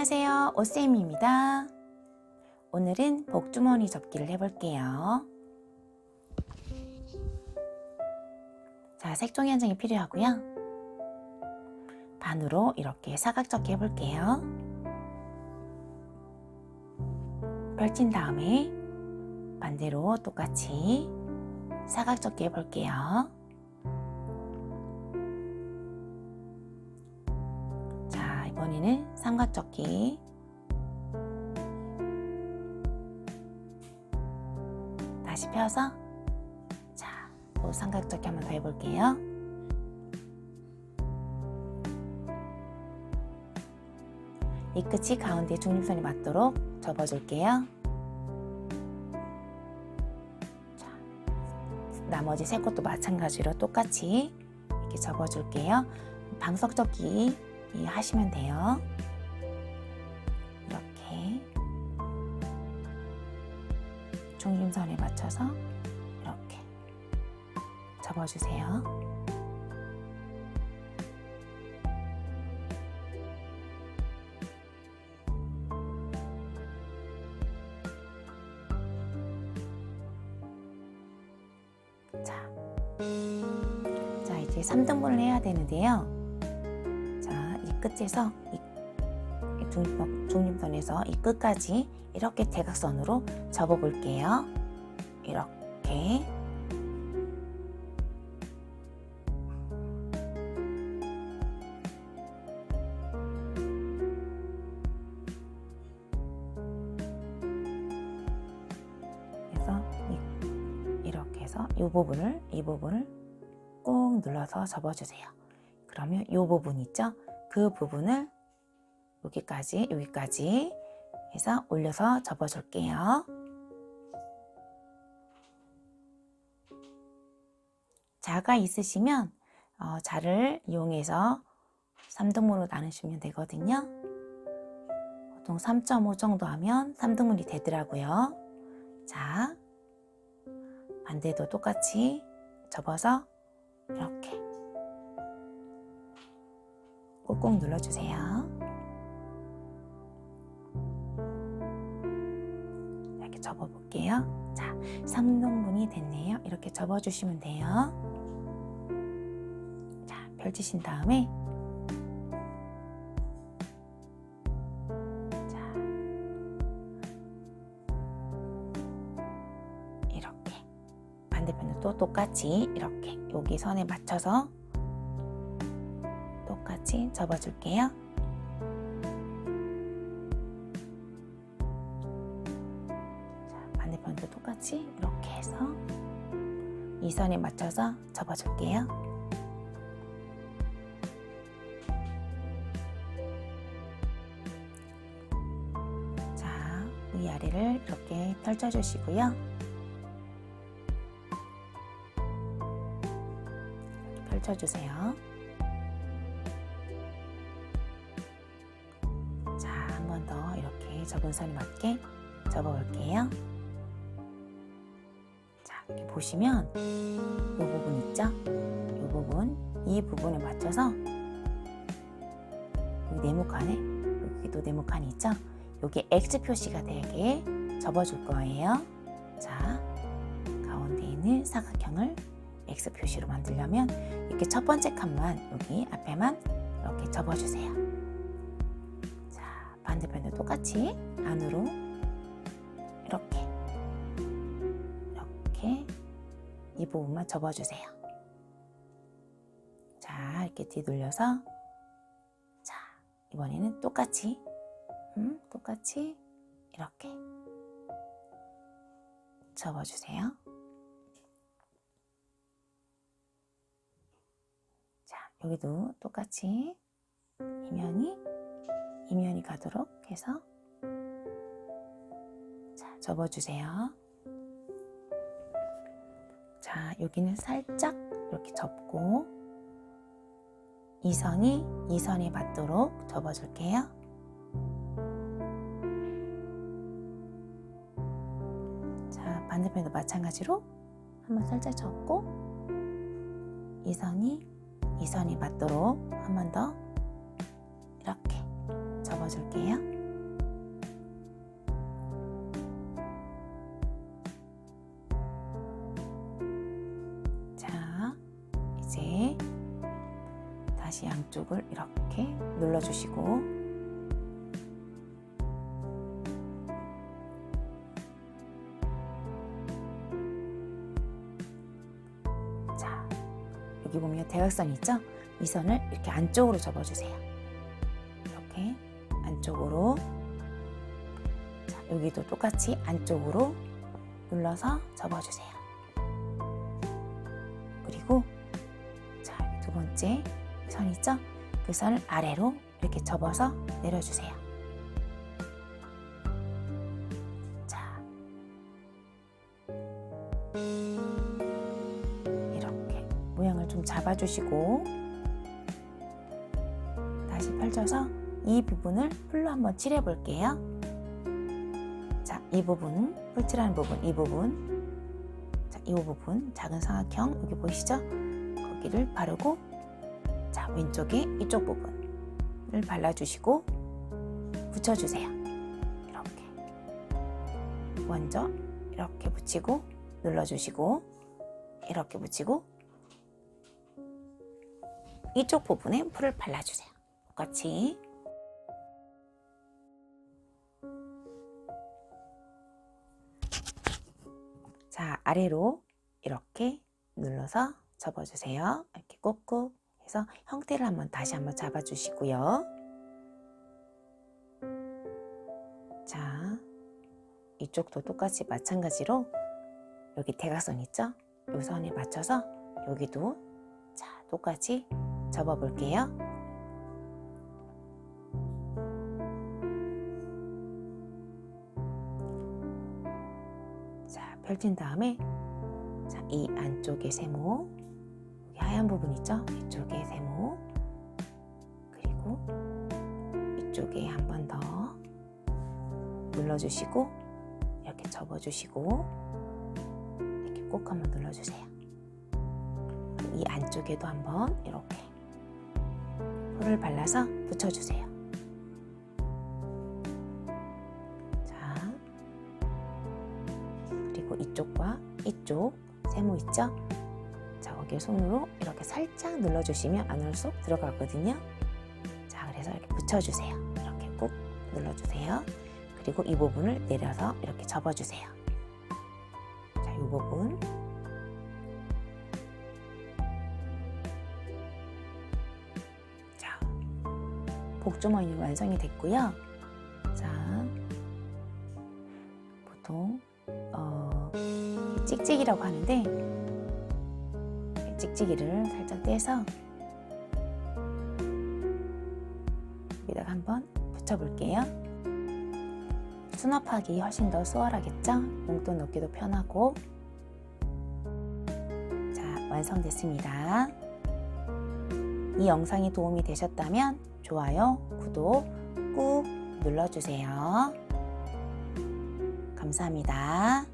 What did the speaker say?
안녕하세요. 오쌤입니다. 오늘은 복주머니 접기를 해볼게요. 자, 색종이 한 장이 필요하고요. 반으로 이렇게 사각 접기 해볼게요. 펼친 다음에 반대로 똑같이 사각 접기 해볼게요. 이번에는 삼각접기. 다시 펴서 자, 또 삼각접기 한번 더 해볼게요. 이 끝이 가운데 중립선이 맞도록 접어줄게요. 자, 나머지 세 것도 마찬가지로 똑같이 이렇게 접어줄게요. 방석접기 하시면 돼요. 이렇게 중심선에 맞춰서 이렇게 접어주세요. 자, 자 이제 3등분을 해야 되는데요. 끝에서 이, 이 중립선, 중립선에서 이 끝까지 이렇게 대각선으로 접어 볼게요. 이렇게. 이 부분을 이 부분을 꾹 눌러서 접어주세요. 그러면 이 부분 있죠? 그 부분을 여기까지 여기까지 해서 올려서 접어줄게요. 자가 있으시면 어, 자를 이용해서 3등분으로 나누시면 되거든요. 보통 3.5 정도 하면 3등분이 되더라고요. 자, 반대도 똑같이 접어서 이렇게 꾹꾹 눌러주세요. 이렇게 접어볼게요. 자, 3등분이 됐네요. 이렇게 접어주시면 돼요. 자, 펼치신 다음에 자, 이렇게 반대편도 또 똑같이 이렇게 여기 선에 맞춰서 똑 같이 접어줄게요. 자, 반대편도 똑같이 이렇게 해서 이 선에 맞춰서 접어줄게요. 자, 위아래를 이렇게 펼쳐주시고요. 펼쳐주세요. 접은 선에 맞게 접어 볼게요. 자, 이렇게 보시면 이 부분 있죠? 이 부분, 이 부분에 맞춰서 여기 네모칸에 여기도 네모칸이 있죠? 여기 X 표시가 되게 접어줄 거예요. 자, 가운데 있는 사각형을 X 표시로 만들려면 이렇게 첫 번째 칸만 여기 앞에만 이렇게 접어주세요. 자, 반대편도 똑같이 안으로 이렇게 이렇게 이 부분만 접어주세요. 자, 이렇게 뒤돌려서 자, 이번에는 똑같이 음, 똑같이 이렇게 접어주세요. 자, 여기도 똑같이 이면이 이면이 가도록 해서 자, 접어주세요. 자, 여기는 살짝 이렇게 접고 이 선이 이 선에 맞도록 접어줄게요. 자, 반대편도 마찬가지로 한번 살짝 접고 이 선이 이 선이 맞도록 한 번 더 이렇게 접어 접어줄게요. 자, 이제 다시 양쪽을 이렇게 눌러주시고 자, 여기 보면 대각선 있죠? 이 선을 이렇게 안쪽으로 접어주세요. 안쪽으로 자, 여기도 똑같이 안쪽으로 눌러서 접어주세요. 그리고 자, 두 번째 선 있죠? 그 선을 아래로 이렇게 접어서 내려주세요. 자, 이렇게 모양을 좀 잡아주시고 다시 펼쳐서 이 부분을 풀로 한번 칠해 볼게요. 자, 이 부분, 풀칠하는 부분, 이 부분. 자, 이 부분, 작은 삼각형, 여기 보이시죠? 거기를 바르고, 자, 왼쪽에 이쪽 부분을 발라주시고, 붙여주세요. 이렇게. 먼저, 이렇게 붙이고, 눌러주시고, 이렇게 붙이고, 이쪽 부분에 풀을 발라주세요. 똑같이. 자, 아래로 이렇게 눌러서 접어주세요. 이렇게 꾹꾹 해서 형태를 한번 다시 한번 잡아주시고요. 자, 이쪽도 똑같이 마찬가지로 여기 대각선 있죠? 이 선에 맞춰서 여기도 자, 똑같이 접어 볼게요. 펼친 다음에 자, 이 안쪽에 세모 여기 하얀 부분 있죠? 이쪽에 세모 그리고 이쪽에 한 번 더 눌러주시고 이렇게 접어주시고 이렇게 꼭 한 번 눌러주세요. 이 안쪽에도 한번 이렇게 풀을 발라서 붙여주세요. 이쪽과 이쪽 세모 있죠? 자, 거기에 손으로 이렇게 살짝 눌러주시면 안으로 쏙 들어가거든요. 자, 그래서 이렇게 붙여주세요. 이렇게 꾹 눌러주세요. 그리고 이 부분을 내려서 이렇게 접어주세요. 자, 이 부분. 자, 복주머니 완성이 됐고요. 찍찍이라고 하는데 찍찍이를 살짝 떼서 여기다가 한번 붙여볼게요. 수납하기 훨씬 더 수월하겠죠? 용돈 넣기도 편하고 자 완성됐습니다. 이 영상이 도움이 되셨다면 좋아요, 구독 꾹 눌러주세요. 감사합니다.